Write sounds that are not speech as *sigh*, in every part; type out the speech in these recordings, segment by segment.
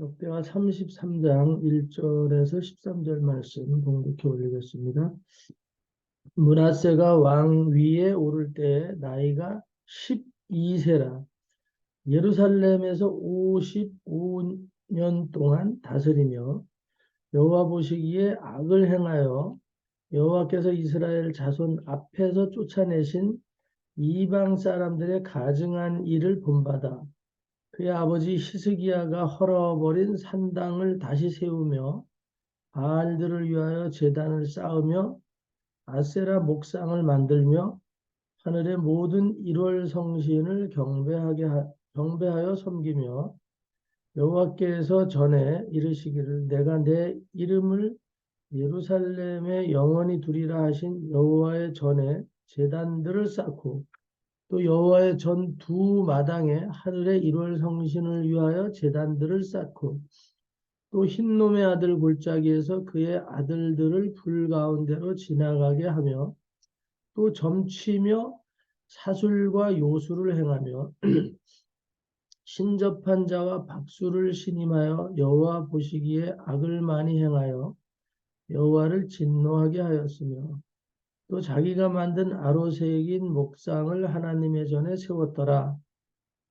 역대하 33장 1절에서 13절 말씀 봉독해 올리겠습니다. 문하세가 왕 위에 오를 때 나이가 12세라 예루살렘에서 55년 동안 다스리며 여호와 보시기에 악을 행하여 여호와께서 이스라엘 자손 앞에서 쫓아내신 이방 사람들의 가증한 일을 본받아 그의 아버지 히스기야가 헐어버린 산당을 다시 세우며 바알들을 위하여 제단을 쌓으며 아세라 목상을 만들며 하늘의 모든 일월 성신을 경배하게 하, 경배하여 섬기며 여호와께서 전에 이르시기를 내가 내 이름을 예루살렘에 영원히 두리라 하신 여호와의 전에 제단들을 쌓고 또 여호와의 전 두 마당에 하늘의 일월 성신을 위하여 제단들을 쌓고 또 흰놈의 아들 골짜기에서 그의 아들들을 불 가운데로 지나가게 하며 또 점치며 사술과 요술을 행하며 *clears throat* 신접한 자와 박수를 신임하여 여호와 보시기에 악을 많이 행하여 여호와를 진노하게 하였으며 또 자기가 만든 아로새긴 목상을 하나님의 전에 세웠더라.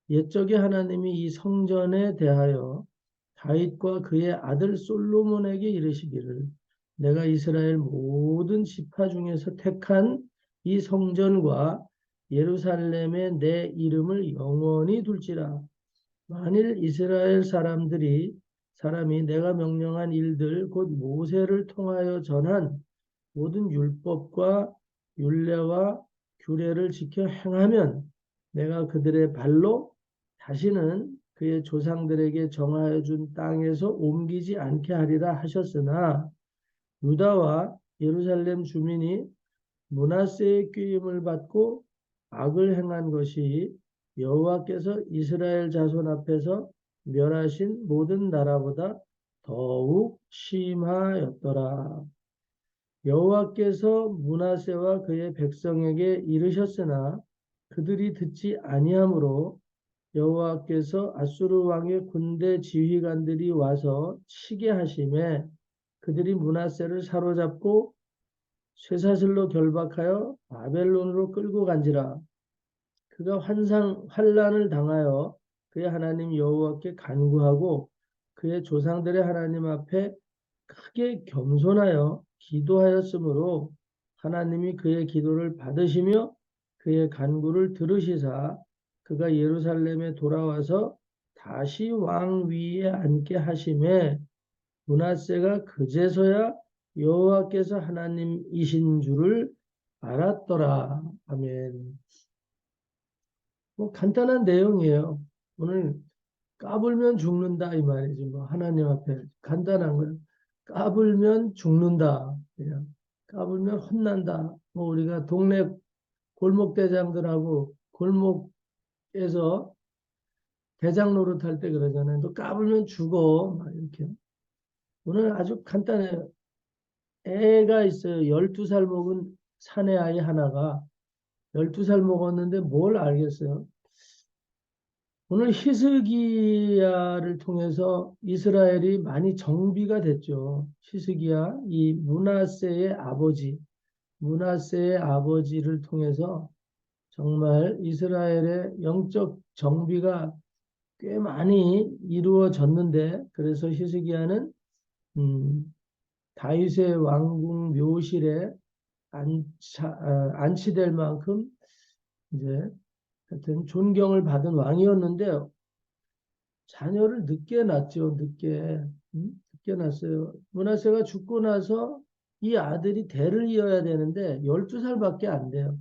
옛적에 하나님이 이 성전에 대하여 다윗과 그의 아들 솔로몬에게 이르시기를 내가 이스라엘 모든 지파 중에서 택한 이 성전과 예루살렘에 내 이름을 영원히 둘지라. 만일 이스라엘 사람들이 사람이 내가 명령한 일들 곧 모세를 통하여 전한 모든 율법과 율례와 규례를 지켜 행하면 내가 그들의 발로 다시는 그의 조상들에게 정하여 준 땅에서 옮기지 않게 하리라 하셨으나 유다와 예루살렘 주민이 문하세의 꾀임을 받고 악을 행한 것이 여호와께서 이스라엘 자손 앞에서 멸하신 모든 나라보다 더욱 심하였더라. 여호와께서 문하세와 그의 백성에게 이르셨으나 그들이 듣지 아니하므로 여호와께서 아수르 왕의 군대 지휘관들이 와서 치게 하심에 그들이 문하세를 사로잡고 쇠사슬로 결박하여 바벨론으로 끌고 간지라. 그가 환상 환란을 당하여 그의 하나님 여호와께 간구하고 그의 조상들의 하나님 앞에 크게 겸손하여 기도하였으므로 하나님이 그의 기도를 받으시며 그의 간구를 들으시사 그가 예루살렘에 돌아와서 다시 왕 위에 앉게 하심에 문하세가 그제서야 여호와께서 하나님이신 줄을 알았더라. 아멘. 뭐 간단한 내용이에요. 오늘 까불면 죽는다 이 말이지 뭐 하나님 앞에 간단한 거예요. 까불면 죽는다. 까불면 혼난다. 뭐 우리가 동네 골목 대장들하고 골목에서 대장 노릇할 때 그러잖아요. 너 까불면 죽어. 막 이렇게. 오늘 아주 간단해요. 애가 있어요. 12살 먹은 사내 아이 하나가 12살 먹었는데 뭘 알겠어요? 오늘 히스기야를 통해서 이스라엘이 많이 정비가 됐죠. 히스기야, 이 문하세의 아버지, 문하세의 아버지를 통해서 정말 이스라엘의 영적 정비가 꽤 많이 이루어졌는데 그래서 히스기야는 음, 다윗의 왕궁 묘실에 안차, 어, 안치될 만큼 이제 하여튼 존경을 받은 왕이었는데 자녀를 늦게 낳죠. 늦게 음? 늦게 낳았어요. 문하세가 죽고 나서 이 아들이 대를 이어야 되는데 12살밖에 안 돼요.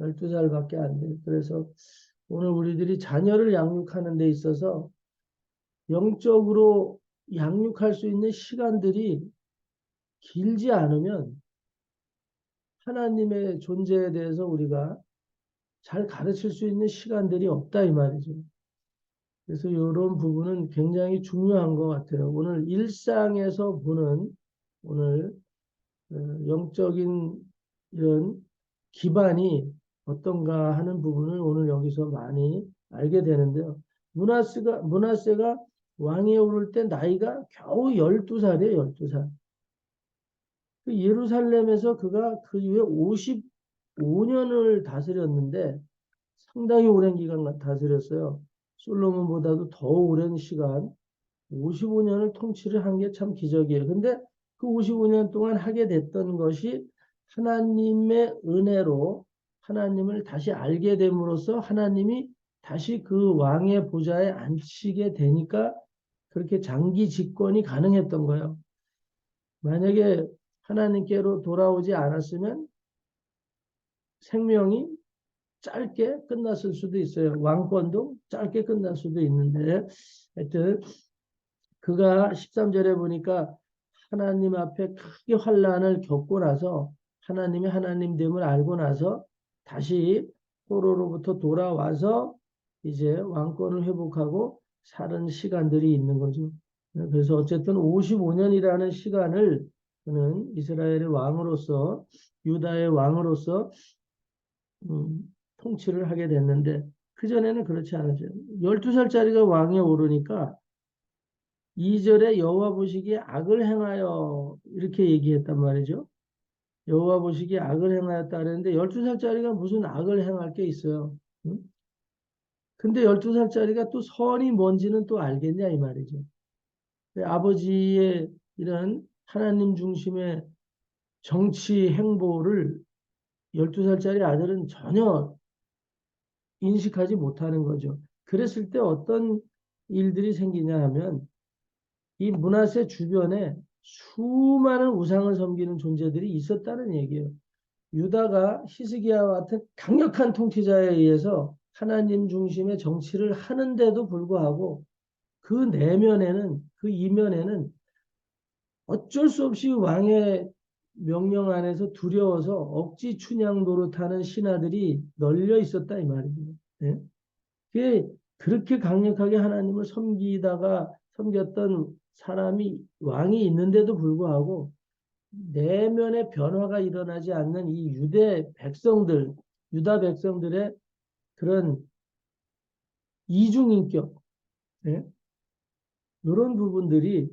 12살밖에 안 돼요. 그래서 오늘 우리들이 자녀를 양육하는 데 있어서 영적으로 양육할 수 있는 시간들이 길지 않으면 하나님의 존재에 대해서 우리가 잘 가르칠 수 있는 시간들이 없다 이 말이죠. 그래서 이런 부분은 굉장히 중요한 것 같아요. 오늘 일상에서 보는 오늘 어, 영적인 이런 기반이 어떤가 하는 부분을 오늘 여기서 많이 알게 되는데요. 문하세가 문하세가 왕에 오를 때 나이가 겨우 12살이에요, 12살. 그 예루살렘에서 그가 그 이후에 55년을 다스렸는데 상당히 오랜 기간 다스렸어요. 솔로몬보다도 더 오랜 시간 55년을 통치를 한 게 참 기적이에요. 근데 그 55년 동안 하게 됐던 것이 하나님의 은혜로 하나님을 다시 알게 됨으로써 하나님이 다시 그 왕의 보좌에 앉히게 되니까 그렇게 장기 집권이 가능했던 거예요. 만약에 하나님께로 돌아오지 않았으면 생명이 짧게 끝났을 수도 있어요. 왕권도 짧게 끝날 수도 있는데 하여튼 그가 13절에 보니까 하나님 앞에 크게 환란을 겪고 나서 하나님이 하나님 됨을 알고 나서 다시 포로로부터 돌아와서 이제 왕권을 회복하고 사는 시간들이 있는 거죠. 그래서 어쨌든 55년이라는 시간을 그는 이스라엘의 왕으로서 유다의 왕으로서 음, 통치를 하게 됐는데 그전에는 그렇지 않았죠. 12살짜리가 왕에 오르니까 2절에 여호와 보시기에 악을 행하여 이렇게 얘기했단 말이죠. 여호와 보시기에 악을 행하였다 그랬는데 12살짜리가 무슨 악을 행할 게 있어요. 응? 근데 12살짜리가 또 선이 뭔지는 또 알겠냐 이 말이죠. 아버지의 이런 하나님 중심의 정치 행보를 12살짜리 아들은 전혀 인식하지 못하는 거죠. 그랬을 때 어떤 일들이 생기냐 하면 이 문하세 주변에 수많은 우상을 섬기는 존재들이 있었다는 얘기예요. 유다가 히스기야와 같은 강력한 통치자에 의해서 하나님 중심의 정치를 하는데도 불구하고 그 내면에는 그 이면에는 어쩔 수 없이 왕의 명령 안에서 두려워서 억지 춘향 노릇하는 신하들이 널려 있었다 이 말이에요. 네? 그게 그렇게 강력하게 하나님을 섬기다가 섬겼던 사람이 왕이 있는데도 불구하고 내면의 변화가 일어나지 않는 이 유대 백성들, 유다 백성들의 그런 이중인격, 네? 이런 부분들이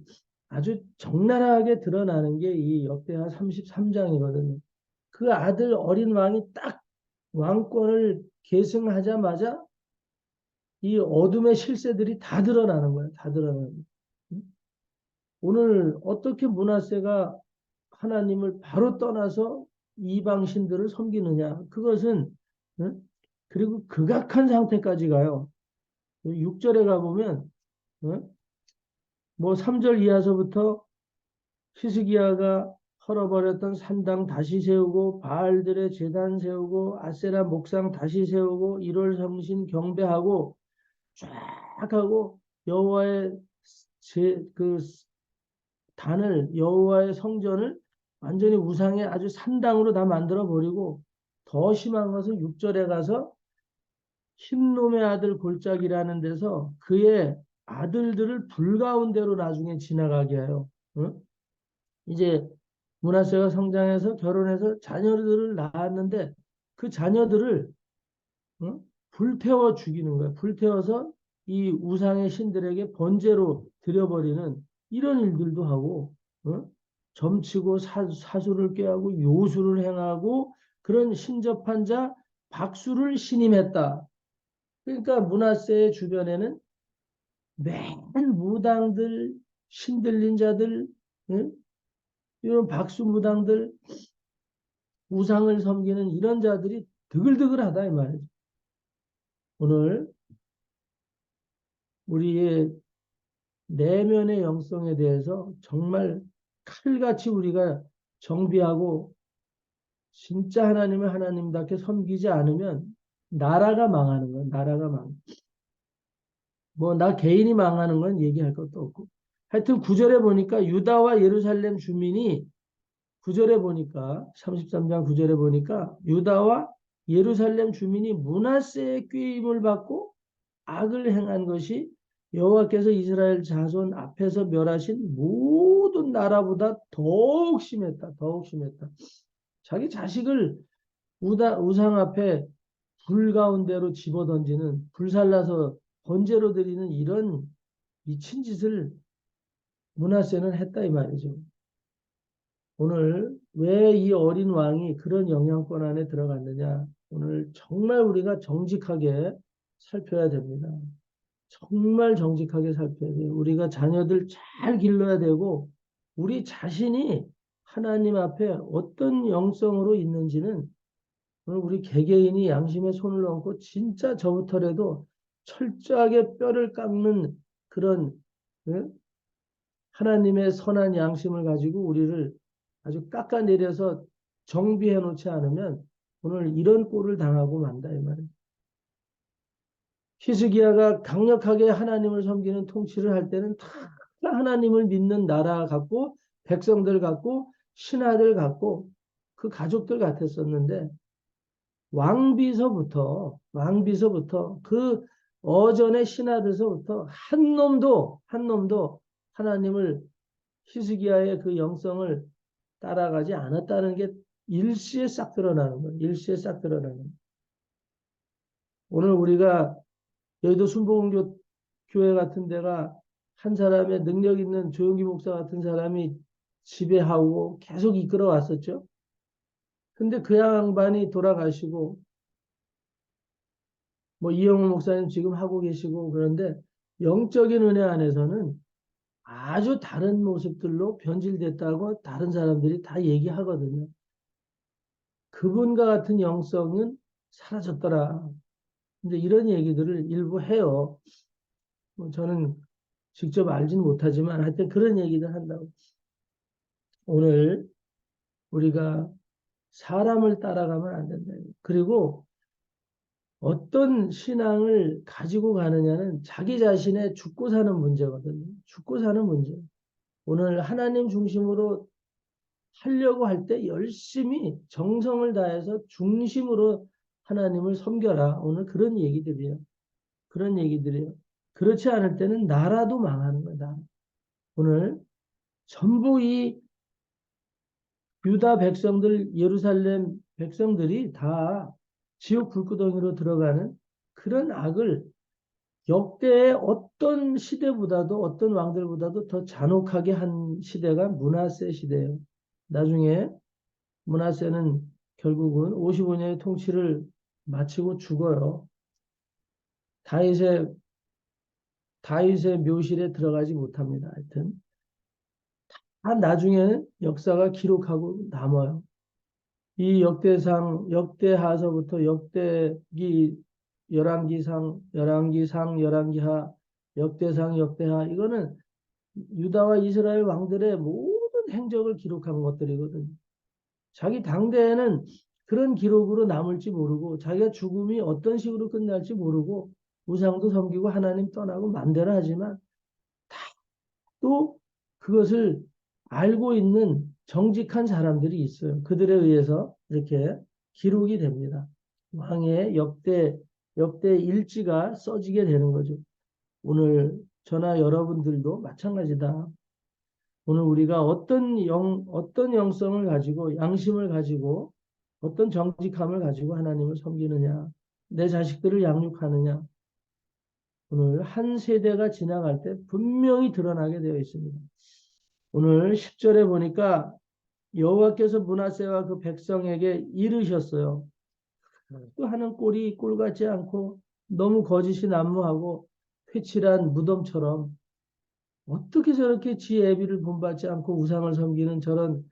아주 적나라하게 드러나는 게 이 역대하 33장이거든요. 그 아들 어린 왕이 딱 왕권을 계승하자마자 이 어둠의 실세들이 다 드러나는 거예요. 다 드러나는 거예요. 오늘 어떻게 문하세가 하나님을 바로 떠나서 이방 신들을 섬기느냐? 그것은 그리고 극악한 상태까지 가요. 6절에 가보면 뭐 3절 이하서부터 히스기야가 헐어버렸던 산당 다시 세우고 바알들의 재단 세우고 아세라 목상 다시 세우고 1월 성신 경배하고 쫙 하고 여호와의 그 단을 여호와의 성전을 완전히 우상의 아주 산당으로 다 만들어 버리고 더 심한 것은 6절에 가서 흰놈의 아들 골짜기라는 데서 그의 아들들을 불가운데로 나중에 지나가게 해요. 응? 이제 문하세가 성장해서 결혼해서 자녀들을 낳았는데 그 자녀들을 응? 불태워 죽이는 거예요. 불태워서 이 우상의 신들에게 번제로 드려버리는 이런 일들도 하고 어? 점치고 사, 사수를 꾀하고 요수를 행하고 그런 신접한 자 박수를 신임했다. 그러니까 문하세의 주변에는 맨 무당들, 신들린 자들, 응? 이런 박수 무당들, 우상을 섬기는 이런 자들이 드글드글하다 이 말이죠. 오늘 우리의 내면의 영성에 대해서 정말 칼같이 우리가 정비하고 진짜 하나님을 하나님답게 섬기지 않으면 나라가 망하는 거야. 나라가 망. 뭐 나 개인이 망하는 건 얘기할 것도 없고. 하여튼 구절에 보니까 유다와 예루살렘 주민이 구절에 보니까 33장 구절에 보니까 유다와 예루살렘 주민이 문하세의 꾀임을 받고 악을 행한 것이 여호와께서 이스라엘 자손 앞에서 멸하신 모든 나라보다 더욱 심했다. 더욱 심했다. 자기 자식을 우다, 우상 앞에 불 가운데로 집어던지는 불살라서 번제로 드리는 이런 미친 짓을 문하세는 했다 이 말이죠. 오늘 왜 이 어린 왕이 그런 영향권 안에 들어갔느냐? 오늘 정말 우리가 정직하게 살펴야 됩니다. 정말 정직하게 살펴야 돼요. 우리가 자녀들 잘 길러야 되고 우리 자신이 하나님 앞에 어떤 영성으로 있는지는 오늘 우리 개개인이 양심에 손을 얹고 진짜 저부터라도 철저하게 뼈를 깎는 그런 예? 하나님의 선한 양심을 가지고 우리를 아주 깎아내려서 정비해 놓지 않으면 오늘 이런 꼴을 당하고 만다 이 말이에요. 히스기야가 강력하게 하나님을 섬기는 통치를 할 때는 다 하나님을 믿는 나라 같고 백성들 같고 신하들 같고 그 가족들 같았었는데 왕비서부터 왕비서부터 그 어전의 신하들서부터 한 놈도 한 놈도 하나님을 히스기야의 그 영성을 따라가지 않았다는 게 일시에 싹 드러나는 거예요. 일시에 싹 드러나는 거예요. 오늘 우리가 여의도 순복음교 교회 같은 데가 한 사람의 능력 있는 조용기 목사 같은 사람이 지배하고 계속 이끌어 왔었죠. 근데 그 양반이 돌아가시고 뭐 이영호 목사님 지금 하고 계시고 그런데 영적인 은혜 안에서는 아주 다른 모습들로 변질됐다고 다른 사람들이 다 얘기하거든요. 그분과 같은 영성은 사라졌더라. 근데 이런 얘기들을 일부 해요. 뭐 저는 직접 알지는 못하지만 하여튼 그런 얘기들 한다고. 오늘 우리가 사람을 따라가면 안 된다. 그리고 어떤 신앙을 가지고 가느냐는 자기 자신의 죽고 사는 문제거든요. 죽고 사는 문제. 오늘 하나님 중심으로 하려고 할 때 열심히 정성을 다해서 중심으로 하나님을 섬겨라. 오늘 그런 얘기들이에요. 그런 얘기들이에요. 그렇지 않을 때는 나라도 망하는 거다. 오늘 전부 이 유다 백성들, 예루살렘 백성들이 다 지옥 불구덩이로 들어가는 그런 악을 역대의 어떤 시대보다도 어떤 왕들보다도 더 잔혹하게 한 시대가 문하세 시대예요. 나중에 문하세는 결국은 55년의 통치를 마치고 죽어요. 다윗의 다윗의 묘실에 들어가지 못합니다. 하여튼 다 나중에는 역사가 기록하고 남아요. 이 역대상, 역대하서부터 역대기, 열왕기상, 열왕기상, 열왕기하, 역대상, 역대하 이거는 유다와 이스라엘 왕들의 모든 행적을 기록한 것들이거든요. 자기 당대에는 그런 기록으로 남을지 모르고 자기가 죽음이 어떤 식으로 끝날지 모르고 우상도 섬기고 하나님 떠나고 만대로 하지만 다 또 그것을 알고 있는 정직한 사람들이 있어요. 그들에 의해서 이렇게 기록이 됩니다. 왕의 역대 역대 일지가 써지게 되는 거죠. 오늘 저나 여러분들도 마찬가지다. 오늘 우리가 어떤 영 어떤 영성을 가지고 양심을 가지고 어떤 정직함을 가지고 하나님을 섬기느냐, 내 자식들을 양육하느냐. 오늘 한 세대가 지나갈 때 분명히 드러나게 되어 있습니다. 오늘 10절에 보니까 여호와께서 문하세와 그 백성에게 이르셨어요. 또 하는 꼴이 꼴 같지 않고 너무 거짓이 난무하고 회칠한 무덤처럼 어떻게 저렇게 지 애비를 본받지 않고 우상을 섬기는 저런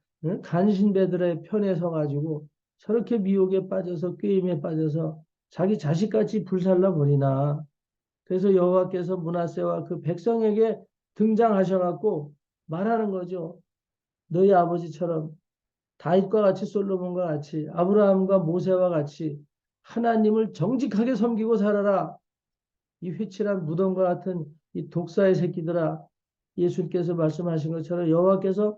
간신배들의 편에 서가지고 저렇게 미혹에 빠져서 꾀임에 빠져서 자기 자식같이 불살라 버리나. 그래서 여호와께서 문하세와 그 백성에게 등장하셔갖고 말하는 거죠. 너희 아버지처럼 다윗과 같이 솔로몬과 같이 아브라함과 모세와 같이 하나님을 정직하게 섬기고 살아라. 이 회칠한 무덤과 같은 이 독사의 새끼들아 예수님께서 말씀하신 것처럼 여호와께서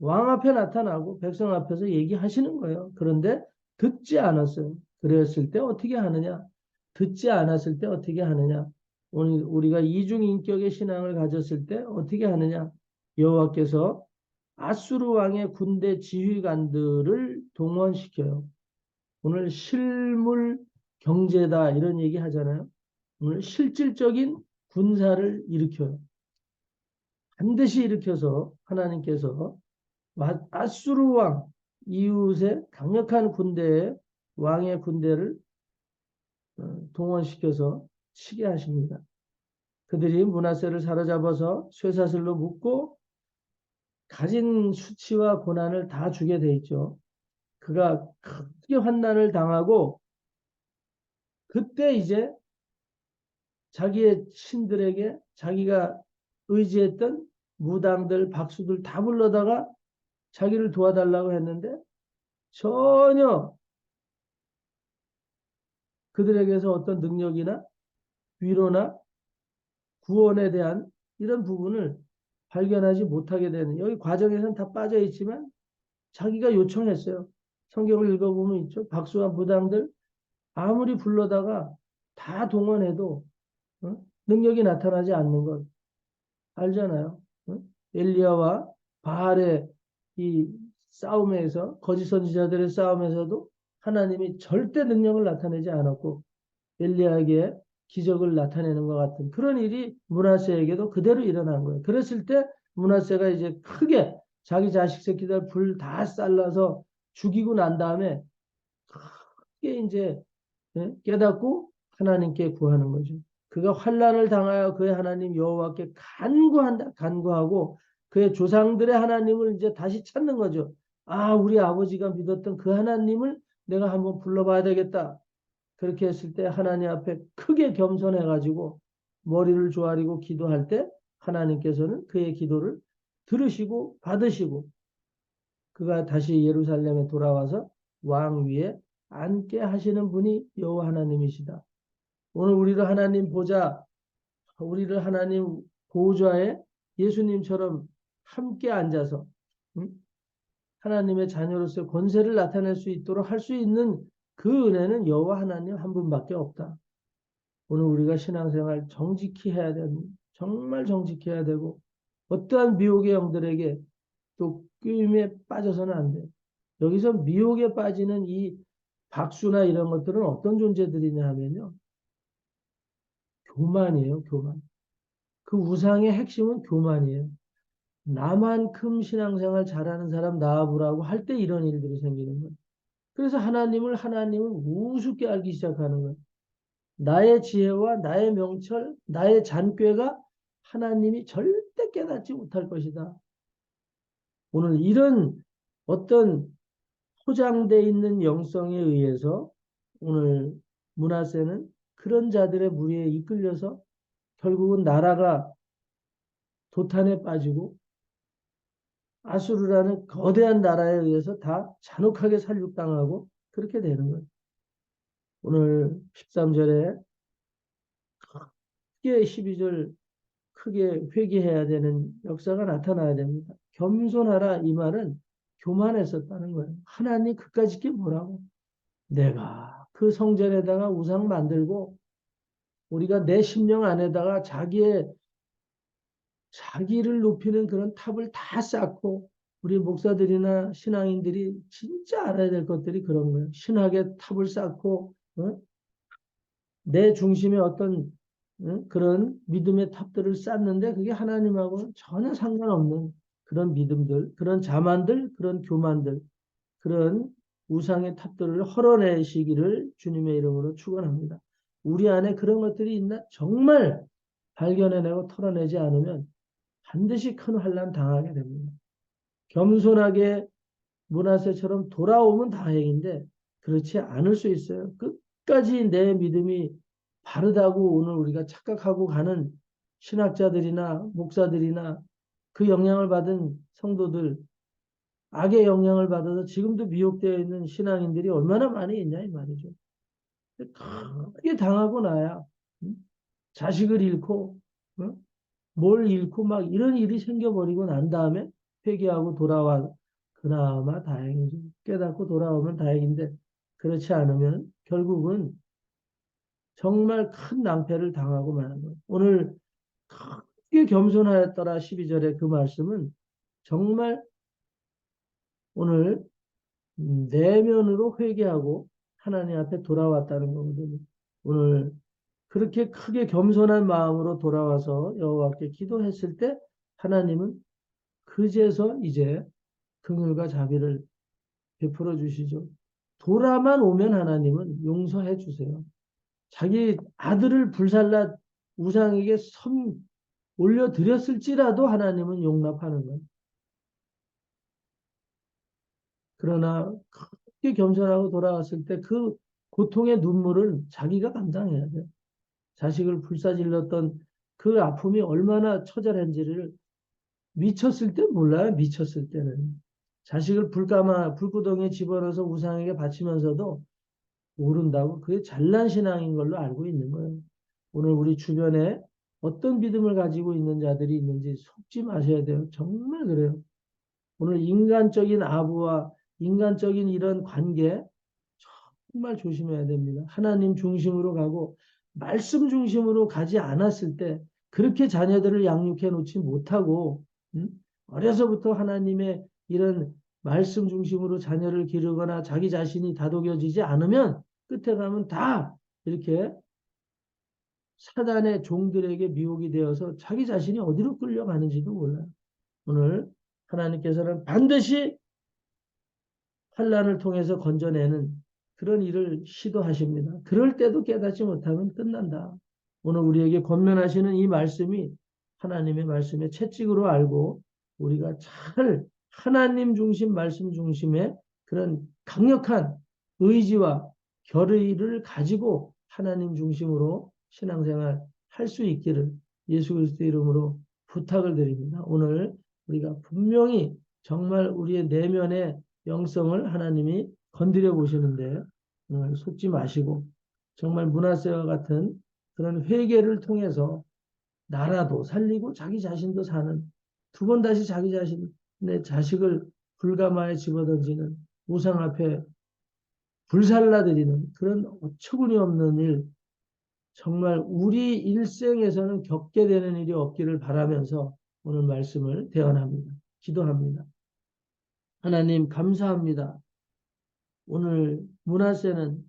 왕 앞에 나타나고 백성 앞에서 얘기하시는 거예요. 그런데 듣지 않았어요. 그랬을 때 어떻게 하느냐? 듣지 않았을 때 어떻게 하느냐? 오늘 우리가 이중인격의 신앙을 가졌을 때 어떻게 하느냐? 여호와께서 아수르 왕의 군대 지휘관들을 동원시켜요. 오늘 실물 경제다 이런 얘기 하잖아요. 오늘 실질적인 군사를 일으켜요. 반드시 일으켜서 하나님께서 마- 아수르 왕 이웃의 강력한 군대의 왕의 군대를 어, 동원시켜서 치게 하십니다. 그들이 문하세를 사로잡아서 쇠사슬로 묶고 가진 수치와 고난을 다 주게 돼 있죠. 그가 크게 환난을 당하고 그때 이제 자기의 신들에게 자기가 의지했던 무당들, 박수들 다 불러다가 자기를 도와달라고 했는데 전혀 그들에게서 어떤 능력이나 위로나 구원에 대한 이런 부분을 발견하지 못하게 되는 여기 과정에서는 다 빠져 있지만 자기가 요청했어요. 성경을 읽어보면 있죠. 박수와 무당들 아무리 불러다가 다 동원해도 어? 능력이 나타나지 않는 것 알잖아요. 어? 엘리야와 바알의 이 싸움에서 거짓 선지자들의 싸움에서도 하나님이 절대 능력을 나타내지 않았고 엘리야에게 기적을 나타내는 것 같은 그런 일이 문하세에게도 그대로 일어난 거예요. 그랬을 때 문하세가 이제 크게 자기 자식 새끼들 불 다 잘라서 죽이고 난 다음에 크게 이제 예, 깨닫고 하나님께 구하는 거죠. 그가 환란을 당하여 그의 하나님 여호와께 간구한다. 간구하고 그의 조상들의 하나님을 이제 다시 찾는 거죠. 아, 우리 아버지가 믿었던 그 하나님을 내가 한번 불러봐야 되겠다. 그렇게 했을 때 하나님 앞에 크게 겸손해 가지고 머리를 조아리고 기도할 때 하나님께서는 그의 기도를 들으시고 받으시고 그가 다시 예루살렘에 돌아와서 왕 위에 앉게 하시는 분이 여호와 하나님이시다. 오늘 우리를 하나님 보자, 우리를 하나님 보좌에 예수님처럼 함께 앉아서 응? 하나님의 자녀로서 권세를 나타낼 수 있도록 할 수 있는 그 은혜는 여호와 하나님 한 분밖에 없다. 오늘 우리가 신앙생활 정직히 해야 되는 정말 정직히 해야 되고 어떠한 미혹의 영들에게 또 끼임에 빠져서는 안 돼요. 여기서 미혹에 빠지는 이 박수나 이런 것들은 어떤 존재들이냐 하면요. 교만이에요, 교만. 그 우상의 핵심은 교만이에요. 나만큼 신앙생활 잘하는 사람 나와보라고 할 때 이런 일들이 생기는 거예요. 그래서 하나님을 하나님을 우습게 알기 시작하는 거예요. 나의 지혜와 나의 명철, 나의 잔꾀가 하나님이 절대 깨닫지 못할 것이다. 오늘 이런 어떤 포장되어 있는 영성에 의해서 오늘 문하세는 그런 자들의 무리에 이끌려서 결국은 나라가 도탄에 빠지고 아수르라는 거대한 나라에 의해서 다 잔혹하게 살육당하고 그렇게 되는 거예요. 오늘 13절에 크게 12절 크게 회개해야 되는 역사가 나타나야 됩니다. 겸손하라 이 말은 교만했었다는 거예요. 하나님 그까짓 게 뭐라고? 내가 그 성전에다가 우상 만들고 우리가 내 심령 안에다가 자기의 자기를 높이는 그런 탑을 다 쌓고 우리 목사들이나 신앙인들이 진짜 알아야 될 것들이 그런 거예요. 신학의 탑을 쌓고 어? 내 중심에 어떤 어? 그런 믿음의 탑들을 쌓는데 그게 하나님하고는 전혀 상관없는 그런 믿음들, 그런 자만들, 그런 교만들, 그런 우상의 탑들을 헐어내시기를 주님의 이름으로 축원합니다. 우리 안에 그런 것들이 있나 정말 발견해내고 털어내지 않으면 반드시 큰 환란 당하게 됩니다. 겸손하게 문하세처럼 돌아오면 다행인데 그렇지 않을 수 있어요. 끝까지 내 믿음이 바르다고 오늘 우리가 착각하고 가는 신학자들이나 목사들이나 그 영향을 받은 성도들 악의 영향을 받아서 지금도 미혹되어 있는 신앙인들이 얼마나 많이 있냐 이 말이죠. 크게 당하고 나야 자식을 잃고 뭘 잃고 막 이런 일이 생겨버리고 난 다음에 회개하고 돌아와 그나마 다행이죠. 깨닫고 돌아오면 다행인데 그렇지 않으면 결국은 정말 큰 낭패를 당하고 마는 거예요. 오늘 크게 겸손하였더라 12절의 그 말씀은 정말 오늘 내면으로 회개하고 하나님 앞에 돌아왔다는 거거든요. 오늘 그렇게 크게 겸손한 마음으로 돌아와서 여호와께 기도했을 때 하나님은 그제서 이제 긍휼과 자비를 베풀어 주시죠. 돌아만 오면 하나님은 용서해 주세요. 자기 아들을 불살라 우상에게 섬 올려드렸을지라도 하나님은 용납하는 거예요. 그러나 크게 겸손하고 돌아왔을 때 그 고통의 눈물을 자기가 감당해야 돼요. 자식을 불사질렀던 그 아픔이 얼마나 처절한지를 미쳤을 때 몰라요. 미쳤을 때는. 자식을 불가마, 불구덩이에 집어넣어서 우상에게 바치면서도 모른다고 그게 잘난 신앙인 걸로 알고 있는 거예요. 오늘 우리 주변에 어떤 믿음을 가지고 있는 자들이 있는지 속지 마셔야 돼요. 정말 그래요. 오늘 인간적인 아부와 인간적인 이런 관계 정말 조심해야 됩니다. 하나님 중심으로 가고 말씀 중심으로 가지 않았을 때 그렇게 자녀들을 양육해 놓지 못하고 음? 어려서부터 하나님의 이런 말씀 중심으로 자녀를 기르거나 자기 자신이 다독여지지 않으면 끝에 가면 다 이렇게 사단의 종들에게 미혹이 되어서 자기 자신이 어디로 끌려가는지도 몰라요. 오늘 하나님께서는 반드시 환란을 통해서 건져내는 그런 일을 시도하십니다. 그럴 때도 깨닫지 못하면 끝난다. 오늘 우리에게 권면하시는 이 말씀이 하나님의 말씀의 채찍으로 알고 우리가 잘 하나님 중심 말씀 중심의 그런 강력한 의지와 결의를 가지고 하나님 중심으로 신앙생활 할 수 있기를 예수 그리스도 이름으로 부탁을 드립니다. 오늘 우리가 분명히 정말 우리의 내면의 영성을 하나님이 건드려 보시는데 오늘 속지 마시고 정말 문화세와 같은 그런 회개를 통해서 나라도 살리고 자기 자신도 사는 두 번 다시 자기 자신의 자식을 불가마에 집어던지는 우상 앞에 불살라드리는 그런 어처구니 없는 일 정말 우리 일생에서는 겪게 되는 일이 없기를 바라면서 오늘 말씀을 대언합니다. 기도합니다. 하나님 감사합니다. 오늘 문하세는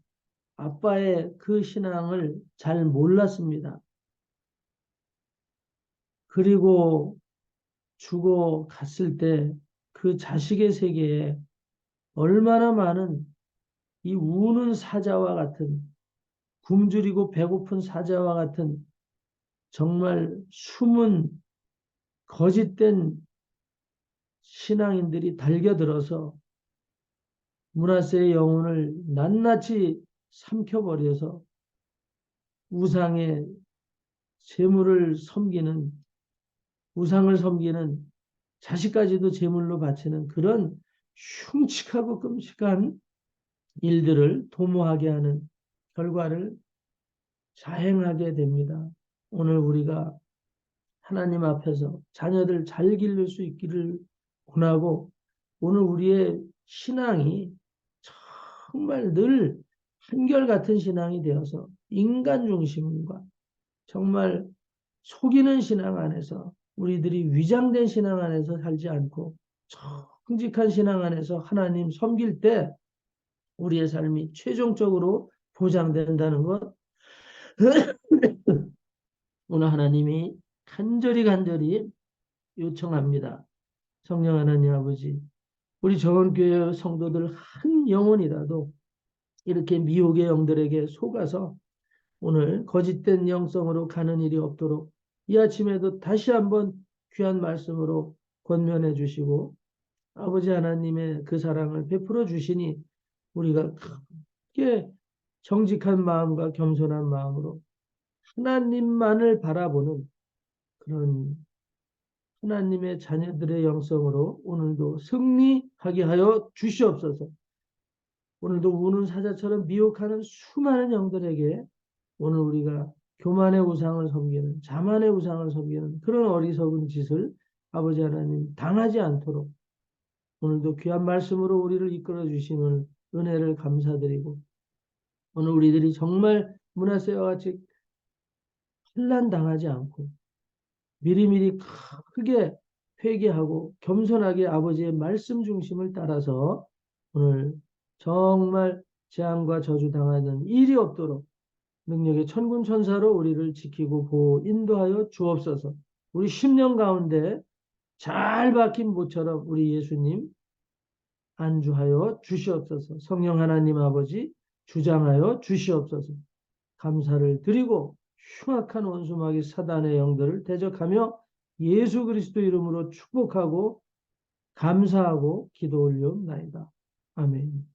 아빠의 그 신앙을 잘 몰랐습니다. 그리고 죽어 갔을 때 그 자식의 세계에 얼마나 많은 이 우는 사자와 같은 굶주리고 배고픈 사자와 같은 정말 숨은 거짓된 신앙인들이 달겨들어서 문하세의 영혼을 낱낱이 삼켜버려서 우상의 재물을 섬기는 우상을 섬기는 자식까지도 제물로 바치는 그런 흉측하고 끔찍한 일들을 도모하게 하는 결과를 자행하게 됩니다. 오늘 우리가 하나님 앞에서 자녀들 잘 기를 수 있기를 원하고 오늘 우리의 신앙이 정말 늘 한결같은 신앙이 되어서 인간 중심과 정말 속이는 신앙 안에서 우리들이 위장된 신앙 안에서 살지 않고 정직한 신앙 안에서 하나님 섬길 때 우리의 삶이 최종적으로 보장된다는 것 *coughs* 오늘 하나님이 간절히 간절히 요청합니다. 성령 하나님 아버지 우리 정원교회 성도들 한 영혼이라도 이렇게 미혹의 영들에게 속아서 오늘 거짓된 영성으로 가는 일이 없도록 이 아침에도 다시 한번 귀한 말씀으로 권면해 주시고 아버지 하나님의 그 사랑을 베풀어 주시니 우리가 크게 정직한 마음과 겸손한 마음으로 하나님만을 바라보는 그런 하나님의 자녀들의 영성으로 오늘도 승리하게 하여 주시옵소서. 오늘도 우는 사자처럼 미혹하는 수많은 영들에게 오늘 우리가 교만의 우상을 섬기는 자만의 우상을 섬기는 그런 어리석은 짓을 아버지 하나님 당하지 않도록 오늘도 귀한 말씀으로 우리를 이끌어 주시는 은혜를 감사드리고 오늘 우리들이 정말 문화세와 같이 혼란 당하지 않고 미리미리 크게 회개하고 겸손하게 아버지의 말씀 중심을 따라서 오늘 정말 재앙과 저주 당하는 일이 없도록 능력의 천군 천사로 우리를 지키고 보호 인도하여 주옵소서. 우리 10년 가운데 잘 박힌 모처럼 우리 예수님 안주하여 주시옵소서. 성령 하나님 아버지 주장하여 주시옵소서. 감사를 드리고 흉악한 원수마귀 사단의 영들을 대적하며 예수 그리스도 이름으로 축복하고 감사하고 기도 올려옵나이다. 아멘.